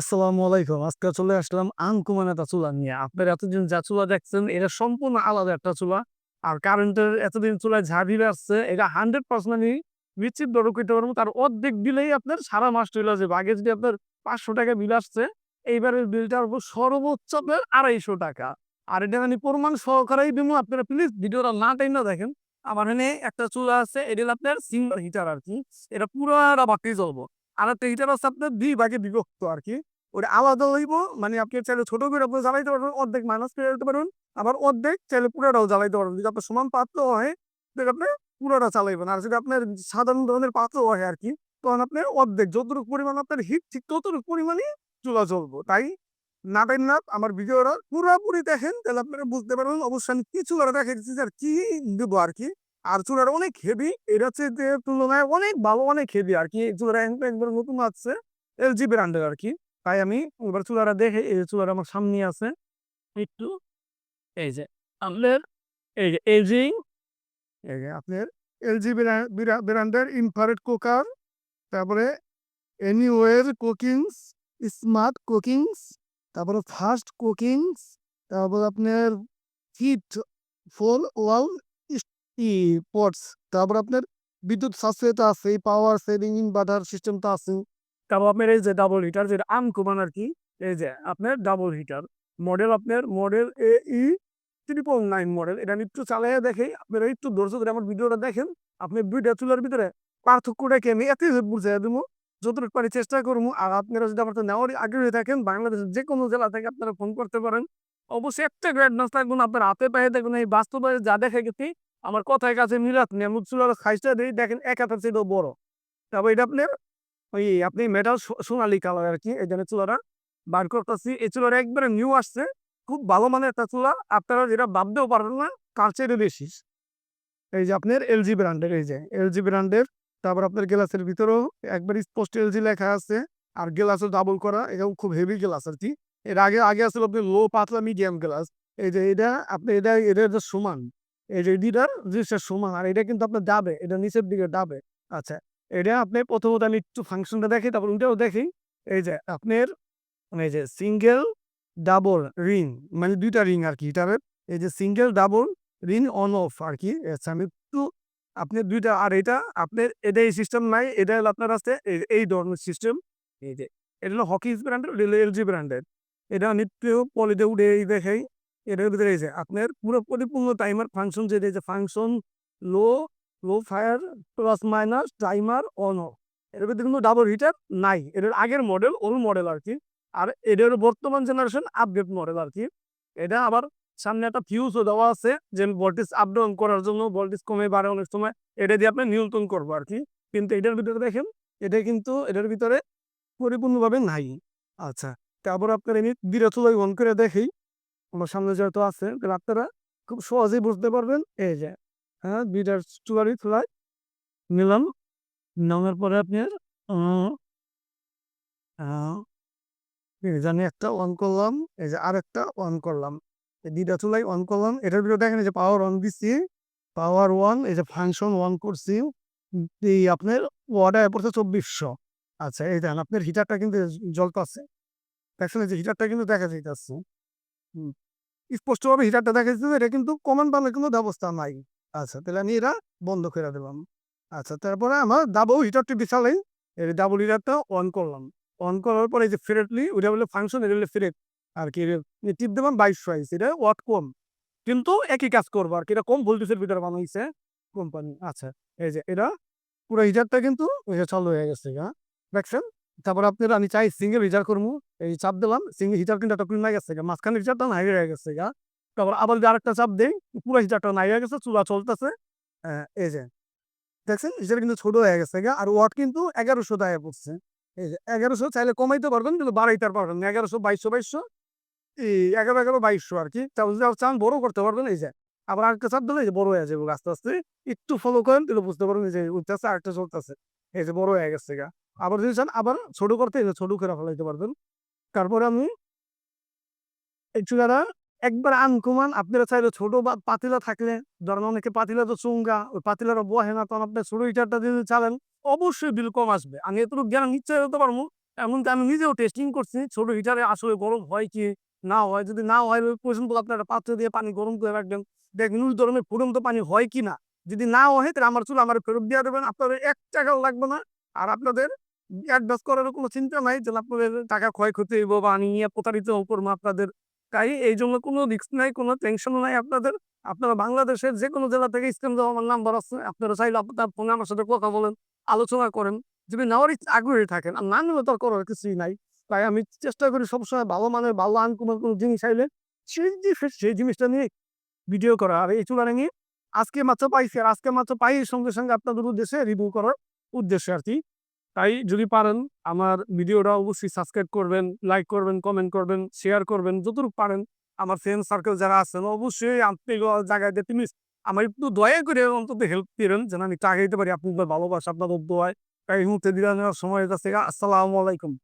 আসসালামু আলাইকুম। আজকে চলে আসলাম আনকমন চুলা নিয়ে। আপনার এতদিন যা চুলা দেখছেন, এটা সম্পূর্ণ আলাদা একটা চুলা। আর কারেন্টের এতদিন চুলায় ঝাড়ি আসছে, এটা হান্ড্রেড পার্সেন্টই নিশ্চিত দর করতে পারব। তার অর্ধেক বিলেই আপনার সারা মাস চলে যাবে আগে যদি আপনার পাঁচশো টাকা বিল আসছে, এইবারের বিলটার উপর সর্বোচ্চ আপনার আড়াইশো টাকা। আর এটা মানে প্রমাণ সহকারেই দিব। আপনারা প্লিজ ভিডিওটা না টাইম না দেখেন। আমার এখানে একটা চুলা আছে, এটা আপনার সিঙ্গল হিটার আর কি। এটা পুরোটা বাকি চলবো আর একটা হিটার আছে আপনার দুই ভাগে বিভক্ত আর কি ওটা আলাদা হইব মানে আপনি চাইলে ছোট করে আপনি জ্বালাইতে পারবেন, অর্ধেক মাইনাস করে দিতে পারবেন, আবার অর্ধেক চাইলে পুরোটাও জ্বালাইতে পারবেন। যদি আপনার সমান পাত্র হয় আপনি পুরোটা চালাইবেন। আর যদি আপনার সাধারণ ধরনের পাত্র হয় আর কি তখন আপনি অর্ধেক, যতটুকু পরিমাণ আপনার হিট ঠিক ততটুকু পরিমাণই চুলা চলবো তাই নাটেন না, আমার ভিডিওটা পুরোপুরি দেখেন, তাহলে আপনারা বুঝতে পারবেন। অবশ্যই আমি কি চুলাটা দেখে দিচ্ছি আর কি দেবো আর কি আর চুলাটা অনেক হেভি এটা হচ্ছে তুলনায় অনেক ভালো, অনেক হেভি আর কি চুলাটা একবার নতুন আছে এলজি ব্র্যান্ডের আর কি তাই আমি এবার চুলাটা দেখে, এই চুলাটা আমার সামনে আছে, একটু, এই যে আপনার, এই যে এলজি এই যে আপনার এলজি ব্র্যান্ডের ইনফারেট কুকার তারপরে এনিওয়ের কুকিংস স্মার্ট কুকিংস তারপরে ফাস্ট কুকিংস তারপর আপনার হিট ফোল ওয়াল ই পটস তারপর আপনার বিদ্যুৎ সাশ্রয়তা আছে পাওয়ার সেভিং ইনভার্টার সিস্টেমটা আছে। তারপর আপনার এই যে ডাবল হিটার যেটা আনকমন আর কি, এই যে আপনার ডাবল হিটার মডেল আপনার মডেল এ ই ট্রিপল নাইন মডেল এটা আমি একটু চালাইয়া দেখে আপনারা একটু ধৈর্য ধরে আমার ভিডিওটা দেখেন, আপনি দুইটা চুলার ভিতরে পার্থক্যটা কি আমি এতই বুঝাই দেবো, যতটুকু পারি চেষ্টা করব, আর আপনারা যদি আমার নেওয়ার আগে হয়ে থাকেন, বাংলাদেশের যে কোনো জেলা থেকে আপনারা ফোন করতে পারেন। অবশ্যই একটা গ্রেডনেস থাকবেন আপনার হাতে পায়ে দেখুন এই বাস্তবে যা দেখে গেছি, আমার কথায় কাছে মিলাত নেই। আমি চুলার দিই দেখেন এক হাতের চেয়েও বড়। তারপর এটা আপনার ওই আপনি মেটাল সোনালি কালার আর কি, এই জন্য চুলাটা বার করতেছি। এই চুলাটা একবারে নিউ আসছে, খুব ভালো মানের একটা চুলা, আপনারা যেটা ভাবতেও পারবেন না, কার বেশি। এই যে আপনার এলজি ব্র্যান্ডের এই যে এলজি ব্র্যান্ডের তারপর আপনার গ্লাসের ভিতরেও একবার স্পষ্ট এলজি লেখা আছে, আর গ্লাসও ডাবল করা, এটাও খুব হেভি গ্লাস আর কি। এর আগে আগে আসলে আপনি লো পাতলা মিডিয়াম গ্লাস এই যে এটা, আপনি এটা এটা সমান। এই যে এডিটার জিনিসটা সমান। আর এটা কিন্তু আপনার ডাবে এটা নিচের দিকে ডাবে আচ্ছা এটা আপনি প্রথমত আমি একটু ফাংশনটা দেখি, তারপর ওইটাও দেখি। এই যে আপনার এই যে সিঙ্গেল ডাবল রিং মানে দুইটা রিং আর কি, এটার। এই যে single double ring on off আর কি। আচ্ছা আমি একটু আপনি দুইটা, আর এটা আপনার, এটা এই সিস্টেম নাই, এটা হলো আপনার আছে, এই- ধরনের সিস্টেম এই যে, এটা হলো হকিস ব্র্যান্ডের এলজি ব্র্যান্ডের এটা নিত্য পলিতে উঠে এই দেখাই। এটার ভিতরে এই আপনার পুরো পরিপূর্ণ টাইমার ফাংশন যেটা যে function low low fire plus minus timer on এর ভিতরে কিন্তু ডাবল হিটার নাই। এটার আগের মডেল ওল্ড মডেল আর কি। আর এটার বর্তমান জেনারেশন আপডেট মডেল আর কি। এটা আবার সামনে একটা ফিউজও দেওয়া আছে, যে ভোল্টেজ আপ ডাউন করার জন্য ভোল্টেজ কমে বাড়ে অনেক সময়। এটা দিয়ে আপনি নিয়ন্ত্রণ করব আর কি। কিন্তু এটার ভিতরে দেখেন, এটা কিন্তু এটার ভিতরে পরিপূর্ণভাবে নাই। আচ্ছা তারপর আপনার এমনি বিরতলাই অন করে দেখি। আমার সামনে যেহেতু আছে আপনারা খুব সহজেই বুঝতে পারবেন, এই যে হ্যাঁ দুইটার চুয়ারি ফ্লাই নিলাম। নেওয়ার পরে আপনার জানি একটা অন করলাম, এই যে আরেকটা অন করলাম। দুইটা চুলাই অন করলাম, এটার ভিতরে দেখেন যে পাওয়ার অন দিচ্ছি পাওয়ার ওয়ান এই যে ফাংশন ওয়ান করছি, এই আপনার ওয়ার্ডার পড়ছে চব্বিশশো। আচ্ছা এই দেখেন, আপনার হিটারটা কিন্তু জ্বলতেছে দেখছেন যে হিটারটা কিন্তু দেখা যাইতেছে। স্পষ্টভাবে হিটারটা দেখা যাচ্ছে এটা কিন্তু কমান পাওয়ার কোনো ব্যবস্থা নাই। আচ্ছা তাহলে আমি এটা বন্ধ করে দিলাম। আচ্ছা তারপরে আমার ডাবল হিটারটি বিছালাই এই ডাবল হিটারটা অন করলাম। অন করার পরে যে ফ্রেটলি ওটা বলে ফাংশন এটা বলে ফ্রেট আর কি টিপ দেবাম বাইশ সাইজ এটা ওয়াট কম। কিন্তু একই কাজ করব, আর কি, এটা কম ভোল্টেজের ভিতরে বানাইছে কোম্পানি আচ্ছা এই যে এটা পুরো হিটারটা কিন্তু চালু হয়ে গেছে হ্যাঁ দেখছেন? তারপর আপনার আমি চাই সিঙ্গেল হিটার করব এই চাপ দিলাম সিঙ্গেল হিটার কিন্তু একটা নাই গেছে। মাঝখানে হিটারটা নাই হয়ে গেছে গা। তারপর আবার যদি আরেকটা চাপ দেই, পুরো হিটারটা নাই হয়ে গেছে, চুলা চলতেছে। এই যে, দেখছেন? হিটার কিন্তু ছোট হয়ে গেছে গা, আর ওয়াট কিন্তু এগারোশো টাকা পড়ছে। এই যে, এগারোশো চাইলে কমাইতে পারবেন, কিন্তু বাড়াইতে পারবেন না। এগারোশো, বাইশশো বাইশশো, এই এগারো এগারো, বাইশশো আর কি। তারপর যদি চান বড় করতে পারবেন, এই যে, আবার আরেকটা চাপ দিলে এই যে বড় হয়ে যাবে আস্তে আস্তে। একটু ফলো করেন, তাহলে বুঝতে পারবেন যে উঠতেছে, আরেকটা চলতেছে। এই যে, বড় হয়ে গেছে গা। আবার যদি চান আবার ছোট করতে ছোট করে ফেলাইতে পারবেন। তারপরে আমি এই চুলাটা একবার আনকমান, আপনারা চাইলে ছোট বা পাতিলা থাকলে, ধরেন অনেকে পাতিলা তো চুঙ্গা, ওই পাতিলারও বহে না, তখন আপনি ছোট হিটারটা যদি চালেন, অবশ্যই বিল কম আসবে। আমি এতটুকু জ্ঞান নিশ্চয় হতে পারব, এমনকি আমি নিজেও টেস্টিং করছি, ছোট হিটারে আসলে গরম হয় কি না হয়, যদি না হয় ওই পর্যন্ত আপনারা পাত্র দিয়ে পানি গরম করে রাখবেন। দেখবেন ওই ধরনের ফুটন্ত পানি হয় কি না? যদি না হয়, তাহলে আমার চুল আমার ফেরত দিয়ে দেবেন, আপনাদের এক টাকাও লাগবে না। আর আপনাদের অ্যাডভান্স করার কোনো চিন্তা নাই যে আপনাদের টাকা ক্ষয়ক্ষতি হইব বা নিয়ে প্রতারিত করব আপনাদের তাই এই জন্য কোনো রিস্ক নাই, কোনো টেনশনও নাই আপনাদের। আপনারা বাংলাদেশের যে কোনো জেলা থেকে স্ক্যাম দেওয়া আমার নাম্বার আছে, আপনারা চাইলে আপনার ফোনে আমার সাথে কথা বলেন, আলোচনা করেন। যদি নেওয়ার আগ্রহী থাকেন, আর না নিলে তো করার কিছুই নাই। তাই আমি চেষ্টা করি সবসময় ভালো মানের, ভালো আনকমন কোনো জিনিস আইলে সেই সেই জিনিসটা নিয়ে ভিডিও করা। আর এই চুলাটা নিয়ে আজকে মাত্র পাইছি, আর আজকে মাত্র পাই সঙ্গে সঙ্গে আপনাদের উদ্দেশ্যে রিভিউ করার উদ্দেশ্যে আর কি তাই যদি পারেন, আমার ভিডিওটা অবশ্যই সাবস্ক্রাইব করবেন লাইক করবেন কমেন্ট করবেন শেয়ার করবেন, যতটুকু পারেন। আমার ফ্রেন্ড সার্কেল যারা আছেন, অবশ্যই আপনি জায়গায় তুমি আমার একটু দয়া করে অন্তত হেল্প করেন যেন আমি টাকা দিতে পারি। আপনাদের ভালোবাসা আপনার দোয়ায়। তাই মুহূর্তে নেওয়ার সময় কাছে আসসালামু আলাইকুম।